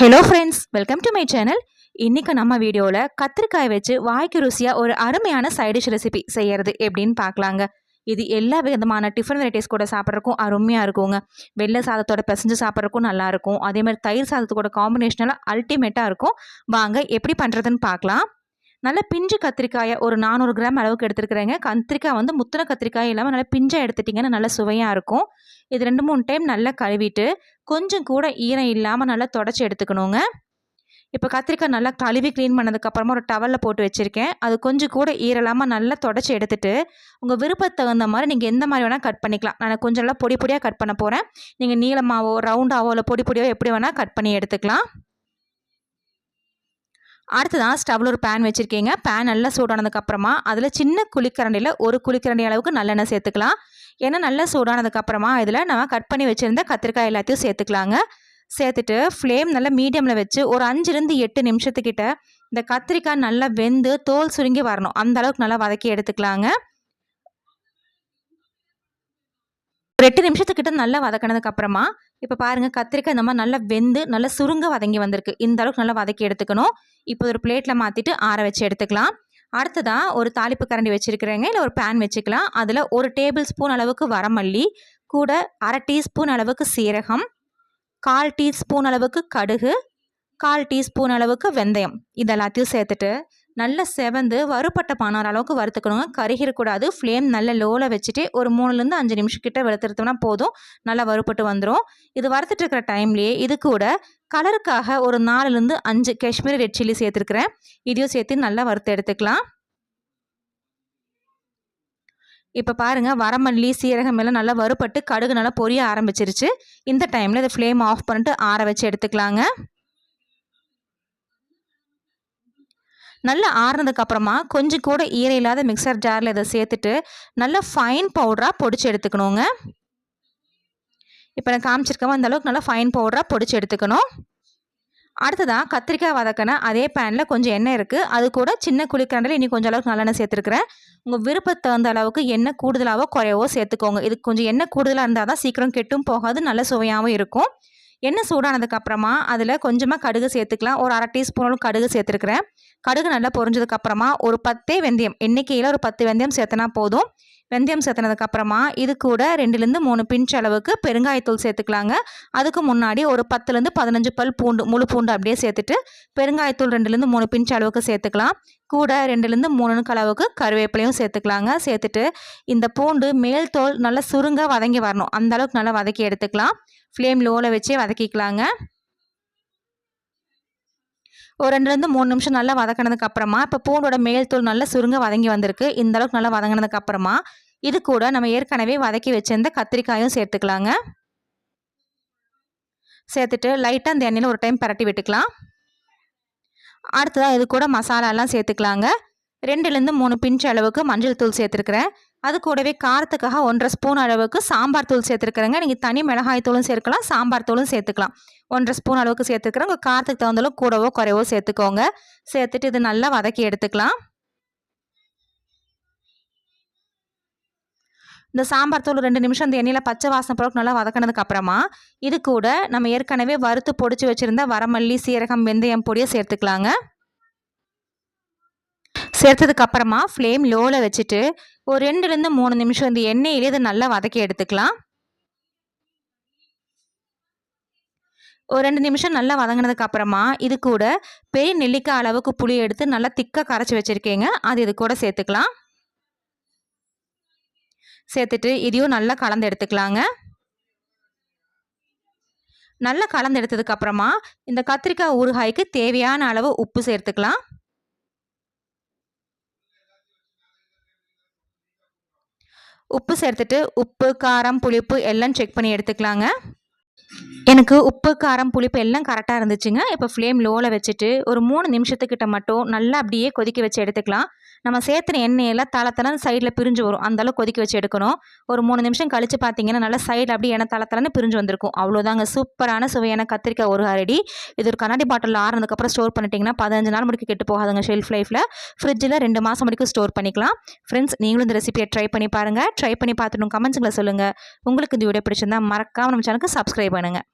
Hello friends welcome to my channel இன்றைக்கி நம்ம வீடியோவில் கத்திரிக்காய் வச்சு வாய்க்கு ருசியாக ஒரு அருமையான சைடிஷ் ரெசிபி செய்கிறது எப்படின்னு பார்க்கலாங்க. இது எல்லா விதமான டிஃபன் வெரைட்டிஸ் கூட சாப்பிட்றக்கும் அருமையாக இருக்குங்க. வெள்ளை சாதத்தோட பிசைஞ்சு சாப்பிட்றக்கும் நல்லாயிருக்கும் அதே மாதிரி தயிர் சாதத்தோட காம்பினேஷனெல்லாம் அல்டிமேட்டாக இருக்கும். வாங்க எப்படி பண்ணுறதுன்னு பார்க்கலாம். நல்ல பிஞ்சு கத்திரிக்காயை ஒரு நானூறு கிராம் அளவுக்கு எடுத்துருக்குறேங்க. கத்திரிக்காய் வந்து முத்தின கத்திரிக்காய் இல்லாமல் நல்லா பிஞ்சாக எடுத்துட்டிங்கன்னா நல்லா சுவையாக இருக்கும். இது ரெண்டு மூணு டைம் நல்லா கழுவிட்டு கொஞ்சம் கூட ஈரம் இல்லாமல் நல்லா தொடச்சி எடுத்துக்கணுங்க. இப்போ கத்திரிக்காய் நல்லா கழுவி க்ளீன் பண்ணதுக்கப்புறமா ஒரு டவலில் போட்டு வச்சுருக்கேன். அது கொஞ்சம் கூட ஈரலாமல் நல்லா தொடச்சி எடுத்துட்டு உங்கள் விருப்பத்துக்கு தகுந்த மாதிரி நீங்கள் எந்த மாதிரி வேணால் கட் பண்ணிக்கலாம். நான் கொஞ்சம் நல்லா பொடி பொடியாக கட் பண்ண போகிறேன் நீங்கள் நீளமாவோ ரவுண்டாவோ இல்லை பொடி பொடியோ எப்படி வேணால் கட் பண்ணி எடுத்துக்கலாம். அடுத்ததான் ஸ்டவ்வில் ஒரு பேன் வச்சுருக்கீங்க. பேன் நல்லா சூடானதுக்கப்புறமா அதில் சின்ன குழிக்கரண்டியில் ஒரு குளிக்கரண்டி அளவுக்கு நல்லெண்ணெய் சேர்த்துக்கலாம். ஏன்னா நல்லா சூடானதுக்கப்புறமா இதில் நம்ம கட் பண்ணி வச்சுருந்த கத்திரிக்காய் எல்லாத்தையும் சேர்த்துக்கலாங்க. சேர்த்துட்டு ஃப்ளேம் நல்லா மீடியமில் வச்சு ஒரு அஞ்சுலேருந்து எட்டு நிமிஷத்துக்கிட்ட இந்த கத்திரிக்காய் நல்லா வெந்து தோல் சுருங்கி வரணும். அந்த அளவுக்கு நல்லா வதக்கி எடுத்துக்கலாங்க. ஒரு எட்டு நிமிஷத்துக்கிட்ட நல்லா வதக்கினதுக்கப்புறமா இப்போ பாருங்கள் கத்திரிக்காய் இந்த மாதிரி நல்லா வெந்து நல்லா சுருங்க வதங்கி வந்திருக்கு. இந்த அளவுக்கு நல்லா வதக்கி எடுத்துக்கணும். இப்போ ஒரு பிளேட்டில் மாற்றிட்டு ஆற வச்சு எடுத்துக்கலாம். அடுத்ததாக ஒரு தாளிப்பு கரண்டி வச்சுருக்கிறேங்க. இல்லை ஒரு பேன் வச்சுக்கலாம். அதில் ஒரு டேபிள் ஸ்பூன் அளவுக்கு வரமல்லி கூட அரை டீஸ்பூன் அளவுக்கு சீரகம் கால் டீஸ்பூன் அளவுக்கு கடுகு கால் டீஸ்பூன் அளவுக்கு வெந்தயம். இதெல்லாத்தையும் சேர்த்துட்டு நல்ல செவந்து வறுப்பட்ட பானார் அளவுக்கு வறுத்துக்கணுங்க. கருகிடக்கூடாது ஃப்ளேம் நல்ல லோவில் வச்சுட்டு ஒரு மூணுலேருந்து அஞ்சு நிமிஷம் கிட்ட வறுத்துருத்தோம்னா போதும். நல்லா வறுப்பட்டு வந்துடும் இது வறுத்துட்டு இருக்கிற டைம்லேயே இது கூட கலருக்காக ஒரு நாலுலேருந்து அஞ்சு காஷ்மீரி ரெட் சில்லி சேர்த்துருக்குறேன். இதையும் சேர்த்து நல்லா வறுத்து எடுத்துக்கலாம். இப்போ பாருங்கள் வரமல்லி சீரகம் எல்லாம் நல்லா வறுப்பட்டு கடுகு நல்லா பொரிய ஆரம்பிச்சிருச்சு. இந்த டைமில் இதை ஃப்ளேம் ஆஃப் பண்ணிட்டு ஆற வச்சு எடுத்துக்கலாங்க. நல்லா ஆறுனதுக்கப்புறமா கொஞ்சம் கூட ஈரம் இல்லாத மிக்சர் ஜாரில் இதை சேர்த்துட்டு நல்லா ஃபைன் பவுடராக பொடிச்சு எடுத்துக்கணுங்க. இப்போ நான் காமிச்சிருக்கவோ அந்த அளவுக்கு நல்லா ஃபைன் பவுடராக பொடிச்சு எடுத்துக்கணும். அடுத்ததாக கத்திரிக்காய் வதக்கின அதே பேனில் கொஞ்சம் எண்ணெய் இருக்குது அது கூட சின்ன குளிக்கரண்டில் இனி கொஞ்சம் அளவுக்கு நல்லெண்ணெய் சேர்த்துருக்குறேன். உங்கள் விருப்பத்தை தகுந்த அளவுக்கு எண்ணெய் கூடுதலாகவோ குறையவோ சேர்த்துக்கோங்க. இதுக்கு கொஞ்சம் எண்ணெய் கூடுதலாக இருந்தால் தான் சீக்கிரம் கெட்டும் போகாது நல்ல சுவையாகவும் இருக்கும். எண்ணெய் சூடானதுக்கப்புறமா அதில் கொஞ்சமாக கடுகு சேர்த்துக்கலாம். ஒரு அரை டீஸ்பூனும் கடுகு சேர்த்துருக்குறேன். கடுகு நல்லா பொரிஞ்சதுக்கப்புறமா ஒரு பத்தே வெந்தயம் எண்ணிக்கையில் ஒரு பத்து வெந்தயம் சேர்த்தனா போதும். வெந்தயம் சேர்த்துனதுக்கப்புறமா இது கூட ரெண்டுலேருந்து மூணு பிஞ்ச் அளவுக்கு பெருங்காயத்தூள் சேர்த்துக்கலாங்க. அதுக்கு முன்னாடி ஒரு பத்துலேருந்து பதினஞ்சு பல் பூண்டு முழு பூண்டு அப்படியே சேர்த்துட்டு பெருங்காயத்தூள் ரெண்டுலேருந்து மூணு பிஞ்ச் அளவுக்கு சேர்த்துக்கலாம். கூட ரெண்டுலேருந்து மூணு அளவுக்கு கருவேப்பிலையும் சேர்த்துக்கலாங்க. சேர்த்துட்டு இந்த பூண்டு மேல் தோல் நல்லா சுருங்க வதங்கி வரணும். அந்த அளவுக்கு நல்லா வதக்கி எடுத்துக்கலாம். ஃப்ளேம் லோவில் வச்சே வதக்கிக்கலாங்க. ஒரு ரெண்டுலேருந்து மூணு நிமிஷம் நல்லா வதக்கினதுக்கு அப்புறமா இப்போ பூண்டோட மேல் தூள் நல்லா சுருங்க வதங்கி வந்திருக்கு. இந்த அளவுக்கு நல்லா வதங்கினதுக்கு அப்புறமா இது கூட நம்ம ஏற்கனவே வதக்கி வச்சிருந்த கத்திரிக்காயும் சேர்த்துக்கலாங்க. சேர்த்துட்டு லைட்டாக அந்த எண்ணெயில் ஒரு டைம் பரட்டி விட்டுக்கலாம். அடுத்ததாக இது கூட மசாலாலாம் சேர்த்துக்கலாங்க. ரெண்டுலேருந்து மூணு பிஞ்சு அளவுக்கு மஞ்சள் தூள் சேர்த்துருக்குறேன். அது கூடவே காரத்துக்காக ஒன்றரை ஸ்பூன் அளவுக்கு சாம்பார் தூள் சேர்த்துருக்குறேங்க. நீங்கள் தனி மிளகாய் தூளும் சேர்க்கலாம் சாம்பார் தூளும் சேர்த்துக்கலாம். ஒன்றரை ஸ்பூன் அளவுக்கு சேர்த்துக்கிறேன் உங்கள் காரத்துக்கு தகுந்தளவு கூடவோ குறைவோ சேர்த்துக்கோங்க. சேர்த்துட்டு இது நல்லா வதக்கி எடுத்துக்கலாம். இந்த சாம்பார் தூள் ரெண்டு நிமிஷம் இந்த எண்ணெயில் பச்சை வாசனை பொருட்கள் நல்லா வதக்கினதுக்கு அப்புறமா இது கூட நம்ம ஏற்கனவே வறுத்து பொடிச்சு வச்சுருந்த வரமல்லி சீரகம் வெந்தயம் பொடியை சேர்த்துக்கலாங்க. சேர்த்ததுக்கு அப்புறமா ஃப்ளேம் லோவில் வச்சுட்டு ஒரு ரெண்டுலேருந்து மூணு நிமிஷம் இந்த எண்ணெயிலே இதை நல்லா வதக்கி எடுத்துக்கலாம். ஒரு ரெண்டு நிமிஷம் நல்லா வதங்கினதுக்கு அப்புறமா இது கூட பெரிய நெல்லிக்காய் அளவுக்கு புளி எடுத்து நல்லா திக்காக கரைச்சி வச்சுருக்கீங்க. அது இது கூட சேர்த்துக்கலாம். சேர்த்துட்டு இதையும் நல்லா கலந்து எடுத்துக்கலாங்க. நல்லா கலந்து எடுத்ததுக்கு அப்புறமா இந்த கத்திரிக்காய் ஊறுகாய்க்கு தேவையான அளவு உப்பு சேர்த்துக்கலாம். உப்பு சேர்த்துட்டு உப்பு காரம் புளிப்பு எல்லாம் செக் பண்ணி எடுத்துக்கலாங்க. எனக்கு உப்பு காரம் புளிப்பு எல்லாம் கரெக்டாக இருந்துச்சுங்க. இப்போ ஃப்ளேம் லோவில் வச்சுட்டு ஒரு மூணு நிமிஷத்துக்கிட்ட மட்டும் நல்லா அப்படியே கொதிக்க வச்சு எடுத்துக்கலாம். நம்ம சேர்த்துன எண்ணெயெல்லாம் தளத்தலன்னு சைடில் பிரிஞ்சு வரும். அந்தளவு கொதிக்க வச்சு எடுக்கணும். ஒரு மூணு நிமிஷம் கழித்து பார்த்தீங்கன்னா நல்லா சைடில் அப்படியே எண்ணெய் தளத்தலன்னு பிரிஞ்சு வந்திருக்கும். அவ்வளோதாங்க சூப்பரான சுவையான கத்திரிக்காய் ஒரு அரடி இது ஒரு கண்ணாடி பாட்டில் ஆறுனதுக்கப்புறம் ஸ்டோர் பண்ணிட்டீங்கன்னா பதினஞ்சு நாள் முடிக்க கெட்டு போகாதுங்க ஷெல்ஃப் லைஃப்பில் ஃப்ரிட்ஜில் ரெண்டு மாதம் வரைக்கும் ஸ்டோர் பண்ணிக்கலாம். ஃப்ரெண்ட்ஸ் நீங்களும் இந்த ரெசிபியை ட்ரை பண்ணி பாருங்கள் ட்ரை பண்ணி பார்த்துட்டு கமெண்ட்ஸுங்களை சொல்லுங்கள் உங்களுக்கு இந்த வீடியோ பிடிச்சிருந்தா மறக்காமல் நம்ம சேனலுக்கு சப்ஸ்கிரைப் பண்ணுங்கள்